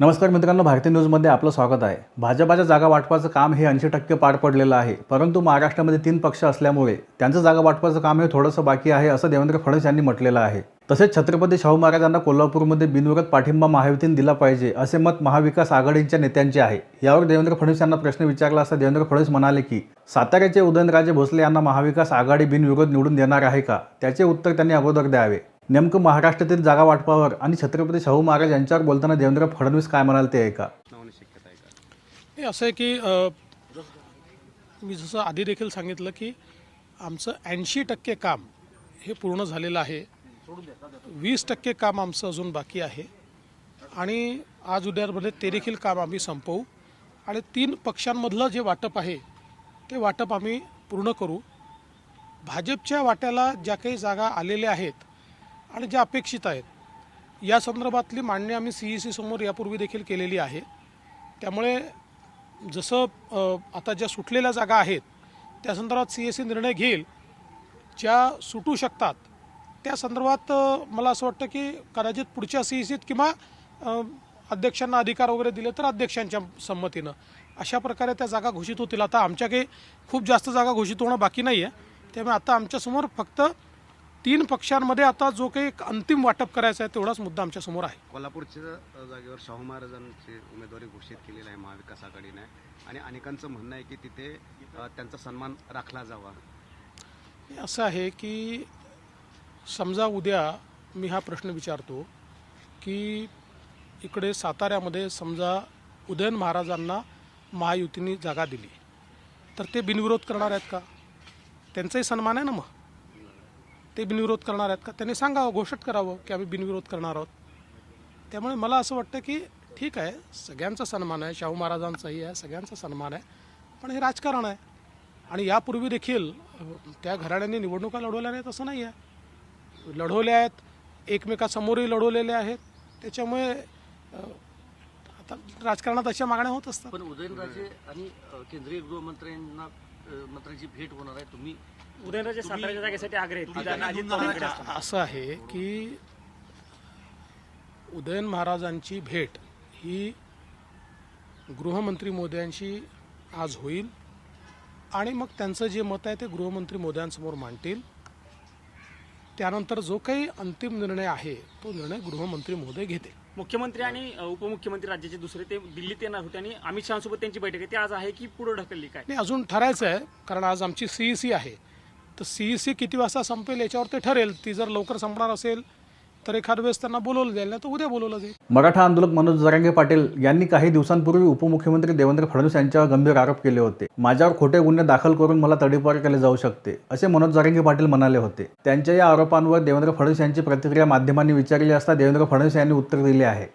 नमस्कार मित्रांनो भारतीय न्यूजमध्ये आपलं स्वागत आहे. भाजपाच्या जागा वाटपाचं काम हे ऐंशी टक्के पार पडलेलं आहे. परंतु महाराष्ट्रामध्ये तीन पक्ष असल्यामुळे त्यांचं जागा वाटपाचं काम हे थोडंसं बाकी आहे असं देवेंद्र फडणवीस यांनी म्हटलेलं आहे. तसेच छत्रपती शाहू महाराजांना कोल्हापूरमध्ये बिनविरोध पाठिंबा महायुतीने दिला पाहिजे असे मत महाविकास आघाडीच्या नेत्यांचे आहे. यावर देवेंद्र फडणवीस यांना प्रश्न विचारला असता देवेंद्र फडणवीस म्हणाले की साताऱ्याचे उदयनराजे भोसले यांना महाविकास आघाडी बिनविरोध निवडून देणार आहे का? त्याचे उत्तर त्यांनी अगोदर द्यावे. नेमकं महाराष्ट्रातील जागा वाटपावर आणि छत्रपती शाहू महाराज यांच्यावर बोलताना देवेंद्र फडणवीस काय म्हणाल ते ऐका. हे असं आहे की मी जसं आधी देखील सांगितलं की आमचं ऐंशी टक्के काम हे पूर्ण झालेलं आहे. वीस टक्के काम आमचं अजून बाकी आहे. आणि आज उद्यामध्ये ते देखील काम आम्ही संपवू. आणि तीन पक्षांमधलं जे वाटप आहे ते वाटप आम्ही पूर्ण करू. भाजपच्या वाट्याला ज्या काही जागा आलेल्या आहेत आणि ज्या अपेक्षित आहेत. या संदर्भातली मांडणी आम्ही सी ई सी समोर यापूर्वी देखील केलेली आहे. त्यामुळे जसं आता ज्या सुटलेल्या जागा आहेत त्या संदर्भात सी एस सी निर्णय घेईल ज्या सुटू शकतात त्या संदर्भात मला असं वाटतं की कदाचित पुढच्या सी ई सीत किंवा अध्यक्षांना अधिकार वगैरे दिले तर अध्यक्षांच्या संमतीनं. अशा प्रकारे त्या जागा घोषित होतील. आता आमच्या काही खूप जास्त जागा घोषित होणं बाकी नाही आहे त्यामुळे आता आमच्यासमोर फक्त तीन पक्षांमध्ये आता जो काही एक अंतिम वाटप करायचा आहे तेवढाच मुद्दा आमच्यासमोर आहे. कोल्हापूरच्या जागेवर शाहू महाराजांची उमेदवारी घोषित केलेली आहे महाविकास आघाडीने. आणि अनेकांचं म्हणणं आहे की तिथे त्यांचा सन्मान राखला जावा. हे असं आहे की समजा उद्या मी हा प्रश्न विचारतो की इकडे साताऱ्यामध्ये समजा उदयन महाराजांना महायुतीने जागा दिली तर ते बिनविरोध करणार आहेत का? त्यांचाही सन्मान आहे ना मग? ते बिनविरोध करणार आहेत का? त्यांनी सांगावं घोषित करावं की आम्ही बिनविरोध करणार आहोत. त्यामुळे मला असं वाटतं की ठीक आहे सगळ्यांचा सन्मान आहे शाहू महाराजांचाही आहे सगळ्यांचा सन्मान आहे पण हे राजकारण आहे. आणि यापूर्वी देखील त्या घराण्यांनी निवडणुका लढवल्या नाहीत असं नाही आहे लढवल्या आहेत एकमेकासमोरही लढवलेले आहेत. त्याच्यामुळे आता राजकारणात अशा मागण्या होत असतात. पण उदयनराजे आणि केंद्रीय गृहमंत्र्यांना मंत्र्यांची भेट होणार आहे. तुम्ही उदयनराजे साताऱ्याच्या जागेसाठी आग्रह आहेत. अजित पवारांकडे. असं आहे की उदयन महाराजांची भेट ही गृहमंत्री मोदयांशी आज होईल आणि मग त्यांचं जे मत आहे ते गृहमंत्री मोदयांसमोर मांडतील. त्यानंतर जो काही अंतिम निर्णय आहे तो निर्णय गृहमंत्री मोदय घेतील. मुख्यमंत्री आणि उपमुख्यमंत्री राज्याचे दुसरे ते दिल्लीत येणार होते आणि अमित शहासोबत त्यांची बैठक आहे. ती आज आहे की पुढे ढकलली काय? नाही अजून ठरायचं आहे कारण आज आमची सीई सी आहे. तर सीई सी किती वाजता संपेल याच्यावर ते ठरेल. ती जर लवकर संपणार असेल तर एखाद वेळेस त्यांना बोलवलं जाईल ना तर उद्या बोलवलं जाईल. मराठा आंदोलक मनोज जरांगे पाटील यांनी काही दिवसांपूर्वी उपमुख्यमंत्री देवेंद्र फडणवीस यांच्यावर गंभीर आरोप केले होते. माझ्यावर खोटे गुन्हे दाखल करून मला तडीपार केले जाऊ शकते असे मनोज जरांगे पाटील म्हणाले होते. त्यांच्या या आरोपांवर देवेंद्र फडणवीस यांची प्रतिक्रिया माध्यमांनी विचारली असता देवेंद्र फडणवीस यांनी उत्तर दिले आहे.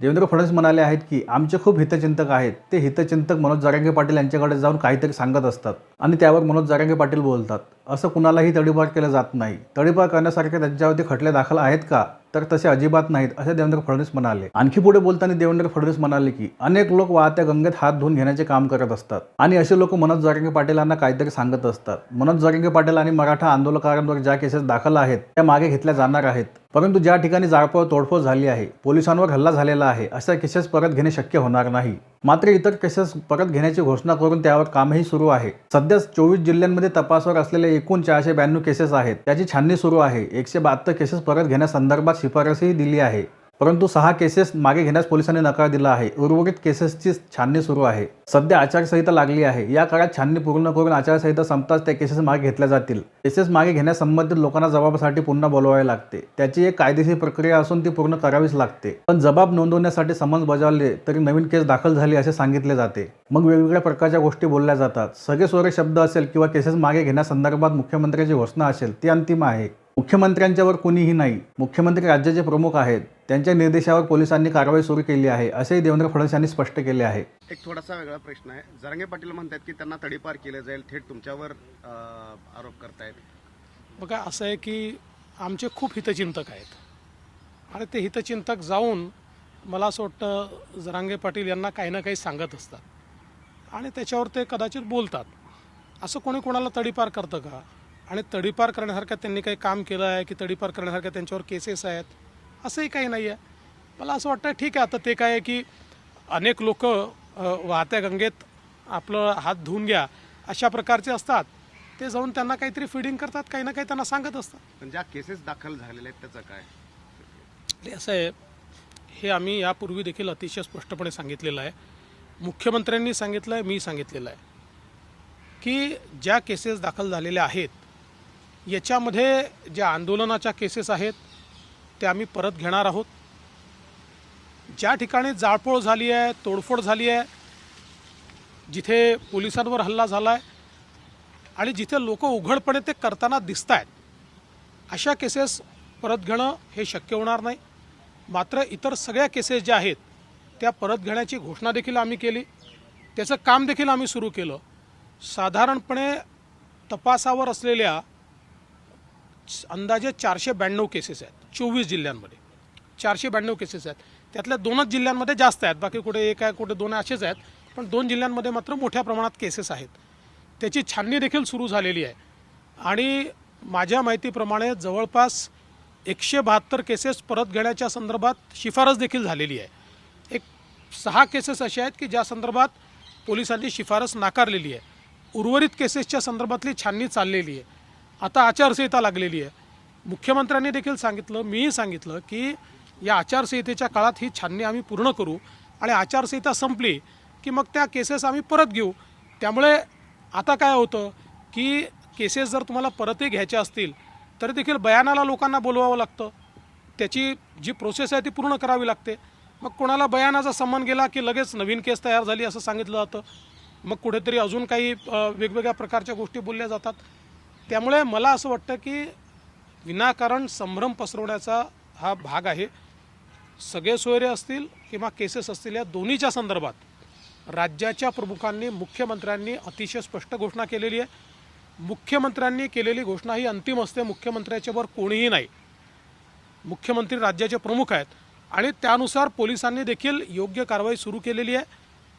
देवेंद्र फडणवीस म्हणाले आहेत की आमचे खूप हितचिंतक आहेत. ते हितचिंतक मनोज जरांगे पाटील यांच्याकडे जाऊन काहीतरी सांगत असतात आणि त्यावर मनोज जरांगे पाटील बोलतात. असं कुणालाही तडीपार केलं जात नाही. तडीपार करण्यासारखे त्यांच्यावरती खटले दाखल आहेत का? तर तसे अजिबात नाहीत असे देवेंद्र फडणवीस म्हणाले. आणखी पुढे बोलताना देवेंद्र फडणवीस म्हणाले की अनेक लोक वाहत्या गंगेत हात धुवून घेण्याचे काम करत असतात. आणि असे लोक मनोज जरांगे पाटीलांना काहीतरी सांगत असतात. मनोज जरांगे पाटील आणि मराठा आंदोलकांवर ज्या केसेस दाखल आहेत त्या मागे घेतल्या जाणार आहेत. परंतु ज्या ठिकाणी जाळपोळ तोडफोड झाली आहे पोलिसांवर हल्ला झालेला आहे अशा केसेस परत घेणे शक्य होणार नाही. मात्र इतर केसेस परत घेण्याची घोषणा करून त्यावर कामही सुरू आहे. सध्या चोवीस जिल्ह्यांमध्ये तपासावर असलेले एकूण चारशे ब्याण्णव केसेस आहेत. त्याची छाननी सुरू आहे. एकशे बहात्तर केसेस परत घेण्यासंदर्भात शिफारसही दिली आहे. परंतु सहा केसेस मागे घेण्यास पोलिसांनी नकार दिला आहे. उर्वरित केसेसची छाननी सुरू आहे. सध्या आचारसंहिता लागली आहे. या काळात छाननी पूर्ण करून आचारसंहिता संपताच त्या केसेस मागे घेतल्या जातील. केसेस मागे घेण्यास संबंधित लोकांना जबाबासाठी पुन्हा बोलवावे लागते. त्याची एक कायदेशीर प्रक्रिया असून ती पूर्ण करावीच लागते. पण जबाब नोंदवण्यासाठी समन्स बजावले तरी नवीन केस दाखल झाली असे सांगितले जाते. मग वेगवेगळ्या प्रकारच्या गोष्टी बोलल्या जातात. सगळे सोरे शब्द असेल किंवा केसेस मागे घेण्यासंदर्भात मुख्यमंत्र्याची घोषणा असेल ती अंतिम आहे. मुख्यमंत्र्यांच्यावर कुणीही नाही मुख्यमंत्री राज्याचे प्रमुख आहेत त्यांच्या निर्देशावर पोलिसांनी कारवाई सुरू केली आहे असेही देवेंद्र फडणवीस यांनी स्पष्ट केले आहे. एक थोडासा वेगळा प्रश्न आहे. जरांगे पाटील म्हणतात की त्यांना तडीपार केलं जाईल थेट तुमच्यावर आरोप करतायत. बघा असं आहे की आमचे खूप हितचिंतक आहेत. आणि ते हितचिंतक जाऊन मला असं वाटतं जरांगे पाटील यांना काही ना काही सांगत असतात. आणि त्याच्यावर ते कदाचित बोलतात. असं कोणी कोणाला तडीपार करतं का? आणि तडीपार करण्यासारखं त्यांनी काही काम केलं आहे की तडीपार करण्यासारख्या त्यांच्यावर केसेस आहेत असंही काही नाही आहे मला असं वाटतं ठीक आहे आता ते काय आहे की अनेक लोक वाहत्या गंगेत आपलं हात धुवून घ्या अशा प्रकारचे असतात. ते जाऊन त्यांना काहीतरी फिडिंग करतात काही ना काही त्यांना सांगत असतात. पण ज्या केसेस दाखल झालेल्या आहेत त्याचं काय? ते असं आहे हे आम्ही यापूर्वी देखील अतिशय स्पष्टपणे सांगितलेलं आहे. मुख्यमंत्र्यांनी सांगितलं आहे मी सांगितलेलं आहे. की ज्या केसेस दाखल झालेल्या आहेत याच्यामध्ये ज्या आंदोलनाच्या केसेस आहेत त्या आम्ही परत घेणार आहोत. ज्या ठिकाणी जाळपोळ झाली आहे तोडफोड झाली आहे जिथे पोलिसांवर हल्ला झाला आहे आणि जिथे लोक उघडपणे ते करताना दिसत आहेत अशा केसेस परत घेणं हे शक्य होणार नाही. मात्र इतर सगळ्या केसेस ज्या आहेत त्या परत घेण्याची घोषणा देखील आम्ही केली. त्याचं काम देखील आम्ही सुरू केलं. साधारणपणे तपासावर असलेल्या अंदाजे चारशे ब्याण्णव केसेस आहेत चोवीस जिल्ह्यांमध्ये. चारशे ब्याण्णव केसेस आहेत. त्यातल्या दोनच जिल्ह्यांमध्ये जास्त आहेत बाकी कुठे एक आहे कुठे दोन असेच आहेत. पण दोन जिल्ह्यांमध्ये मात्र मोठ्या प्रमाणात केसेस आहेत. त्याची छाननी देखील सुरू झालेली आहे. आणि माझ्या माहितीप्रमाणे जवळपास एकशे बहात्तर केसेस परत घेण्याच्या संदर्भात शिफारस देखील झालेली आहे. एक सहा केसेस अशा आहेत की ज्या संदर्भात पोलिसांनी शिफारस नाकारलेली आहे. उर्वरित केसेसच्या संदर्भातली छाननी चाललेली आहे. आता आचारसंहिता लागलेली आहे. मुख्यमंत्र्यांनी देखील सांगितलं मीही सांगितलं की या आचारसंहितेच्या काळात ही छाननी आम्ही पूर्ण करू आणि आचारसंहिता संपली की मग त्या केसेस आम्ही परत घेऊ. त्यामुळे आता काय होतं की केसेस जर तुम्हाला परतही घ्यायच्या असतील तरी देखील बयानाला लोकांना बोलवावं लागतं. त्याची जी प्रोसेस आहे ती पूर्ण करावी लागते. मग कोणाला बयानाचा संबंध गेला की लगेच नवीन केस तयार झाली असं सांगितलं जातं. मग कुठेतरी अजून काही वेगवेगळ्या प्रकारच्या गोष्टी बोलल्या जातात. त्यामुळे मला असं वाटतं की विनाकारण संभ्रम पसरवण्याचा हा भाग आहे. सगळे सोयरे असतील किंवा केसेस असतील या दोन्हीच्या संदर्भात राज्याच्या प्रमुखांनी मुख्यमंत्र्यांनी अतिशय स्पष्ट घोषणा केलेली आहे. मुख्यमंत्र्यांनी केलेली घोषणा ही अंतिम असते मुख्यमंत्र्याच्यावर कोणीही नाही. मुख्यमंत्री राज्याचे प्रमुख आहेत आणि त्यानुसार पोलिसांनी देखील योग्य कारवाई सुरू केलेली आहे.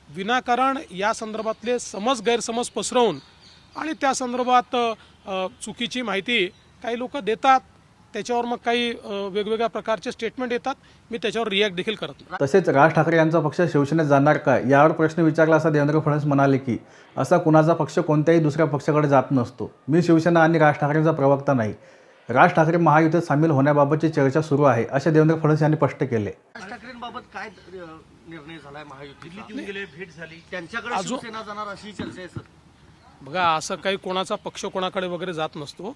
विनाकारण या संदर्भातले समज गैरसमज पसरवून आणि त्या संदर्भात चुकीची माहिती काही लोक देतात त्याच्यावर मग काही वेगवेगळ्या प्रकारचे स्टेटमेंट येतात. मी त्याच्यावर रिॲक्ट देखील करत नाही. तसेच राज ठाकरे यांचा पक्ष शिवसेनेत जाणार का? यावर प्रश्न विचारला असता देवेंद्र फडणवीस म्हणाले की असा कुणाचा पक्ष कोणत्याही दुसऱ्या पक्षाकडे जात नसतो. मी शिवसेना आणि राज ठाकरेंचा प्रवक्ता नाही. राज ठाकरे महायुतीत सामील होण्याबाबतची चर्चा सुरू आहे असे देवेंद्र फडणवीस यांनी स्पष्ट केले. राज ठाकरेंबाबत काय निर्णय झालाय महायुतीत भेट झाली. त्यांच्याकडे शिवसेना जाणार अशी चर्चा आहे सर. बघा असं काही कोणाचा पक्ष कोणाकडे वगैरे जात नसतो.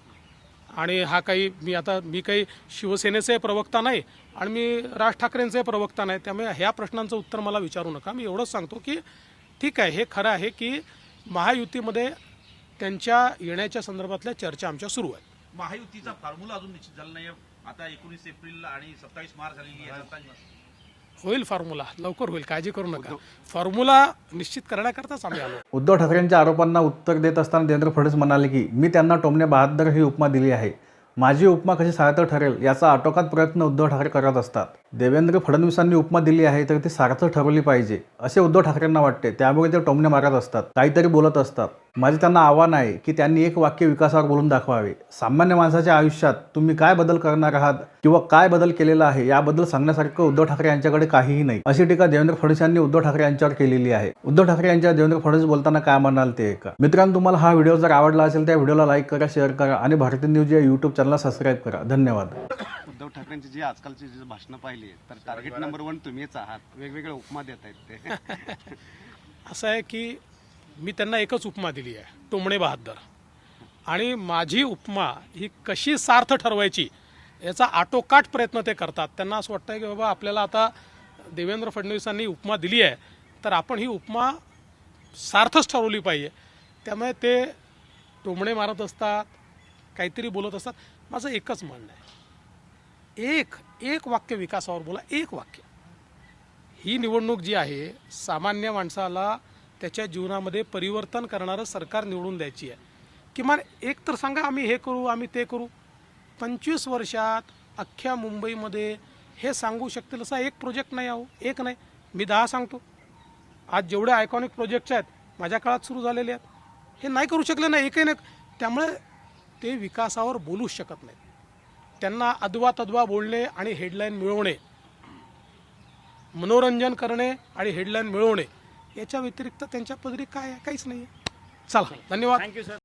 आणि हा काही मी आता मी काही शिवसेनेचे प्रवक्ता नाही आणि मी राज ठाकरेंचे प्रवक्ता नाही त्यामुळे ह्या प्रश्नांचं उत्तर मला विचारू नका. मी एवढंच सांगतो की ठीक आहे हे खरं आहे की महायुतीमध्ये त्यांच्या येण्याच्या संदर्भातल्या चर्चा आमच्या सुरू आहेत. महायुतीचा फॉर्म्युला अजून निश्चित झाला नाही आता एकोणीस एप्रिल आणि सत्तावीस मार्च झालेली आहे. होईल फॉर्म्युला लवकर होईल काळजी करू नका. फॉर्म्युला निश्चित करण्याकरताच आम्ही आलो. उद्धव ठाकरेंच्या आरोपांना उत्तर देत असताना देवेंद्र फडणवीस म्हणाले की मी त्यांना टोमणे बहादर ही उपमा दिली आहे. माझी उपमा कशी सार्थ ठरेल याचा आटोकात प्रयत्न उद्धव ठाकरे करत असतात. देवेंद्र फडणवीसांनी उपमा दिली आहे तर ती सार्थ ठरवली पाहिजे असे उद्धव ठाकरेंना वाटते. त्यामुळे ते टोमणे मारत असतात काहीतरी बोलत असतात. माझे त्यांना आव्हान आहे की त्यांनी एक वाक्य विकासावर बोलून दाखवावे. सामान्य माणसाच्या आयुष्यात तुम्ही काय बदल करणार आहात किंवा काय बदल केलेला आहे याबद्दल सांगण्यासारखं उद्धव ठाकरे यांच्याकडे काहीही नाही. अशी टीका देवेंद्र फडणवीस यांनी उद्धव ठाकरे यांच्यावर केलेली आहे. उद्धव ठाकरे यांच्या देवेंद्र फडणवीस बोलताना काय म्हणाल ते ऐका. मित्रांनो तुम्हाला हा व्हिडिओ जर आवडला असेल त्या व्हिडिओला लाईक करा शेअर करा आणि भारतीय न्यूज या युट्यूब चॅनलला सबस्क्राईब करा. धन्यवाद. उद्धव ठाकरेंची जी आजकालची जी भाषणं पाहिली तर टार्गेट नंबर वन तुम्हीच आहात. वेगवेगळ्या उपमा देत आहेत ते. असं आहे की मी त्यांना एकच उपमा दिली आहे टोमणे बहादर आणि माझी उपमा ही कशी सार्थ ठरवायची याचा आटोकाट प्रयत्न ते करतात. त्यांना असं वाटतं की बाबा आपल्याला आता देवेंद्र फडणवीसांनी उपमा दिली आहे तर आपण ही उपमा सार्थच ठरवली पाहिजे. त्यामुळे ते टोमणे मारत असतात काहीतरी बोलत असतात. माझं एकच म्हणणं आहे. एक एक वाक्य विकासावर बोला एक वाक्य. ही निवडणूक जी आहे सामान्य माणसाला त्याच्या जीवनामध्ये परिवर्तन करणारं सरकार निवडून द्यायची आहे. किमान एक तर सांगा आम्ही हे करू आम्ही ते करू. पंचवीस वर्षात अख्ख्या मुंबईमध्ये हे सांगू शकतील असा एक प्रोजेक्ट नाही आहो एक नाही. मी दहा सांगतो. आज जेवढे आयकॉनिक प्रोजेक्ट्स आहेत माझ्या काळात सुरू झालेले आहेत. हे नाही करू शकले नाही एकही नाही त्यामुळे ते विकासावर बोलूच शकत नाहीत. त्यांना अदवा तद्वा बोलणे आणि हेडलाईन मिळवणे मनोरंजन करणे आणि हेडलाईन मिळवणे याच्या व्यतिरिक्त त्यांच्या पदरी काय आहे? काहीच नाही आहे चला धन्यवाद. Thank you sir